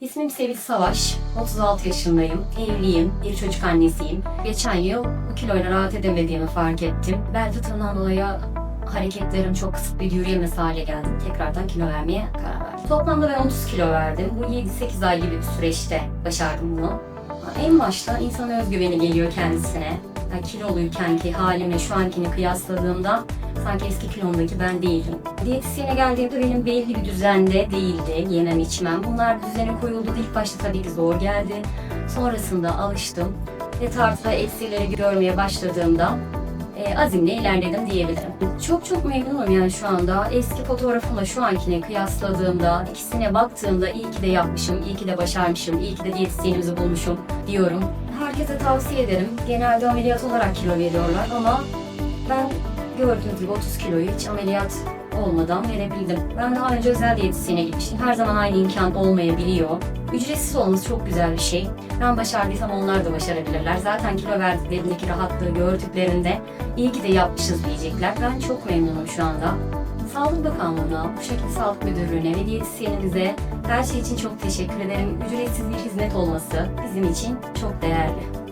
İsmim Sevil Savaş, 36 yaşındayım, evliyim, bir çocuk annesiyim. Geçen yıl bu kiloyla rahat edemediğimi fark ettim. Bel fıtığından dolayı hareketlerim çok kısıtlı yürüyemez hale geldim. Tekrardan kilo vermeye karar verdim. Toplamda ben 30 kilo verdim. Bu 7-8 ay gibi bir süreçte başardım bunu. En başta insan özgüveni geliyor kendisine. Yani kiloluyken ki halimle şu ankini kıyasladığımda sanki eski kilomdaki ben değilim. Diyetisyene geldiğimde benim belli bir düzende değildi yemem içmem. Bunlar düzene koyuldu. İlk başta tabii ki zor geldi. Sonrasında alıştım ve tartıda eksileri görmeye başladığımda e, azimle ilerledim diyebilirim. Çok çok memnunum yani şu anda. Eski fotoğrafımla şu ankine kıyasladığımda, ikisine baktığımda iyi ki de yapmışım, iyi ki de başarmışım, iyi ki de diyetisyenimizi bulmuşum diyorum. Herkese tavsiye ederim. Genelde ameliyat olarak kilo veriyorlar ama ben gördüğünüz gibi 30 kiloyu hiç ameliyat olmadan verebildim. Ben daha önce özel diyetisyene gitmiştim. Her zaman aynı imkan olmayabiliyor. Ücretsiz olması çok güzel bir şey. Ben başardıysam onlar da başarabilirler. Zaten kilo verdiklerindeki rahatlığı gördüklerinde iyi ki de yapmışız diyecekler. Ben çok memnunum şu anda. Sağlık Bakanlığı'na, bu şekilde Sağlık Müdürlüğü'ne ve diyetisyenimize her şey için çok teşekkür ederim. Ücretsiz bir hizmet olması bizim için çok değerli.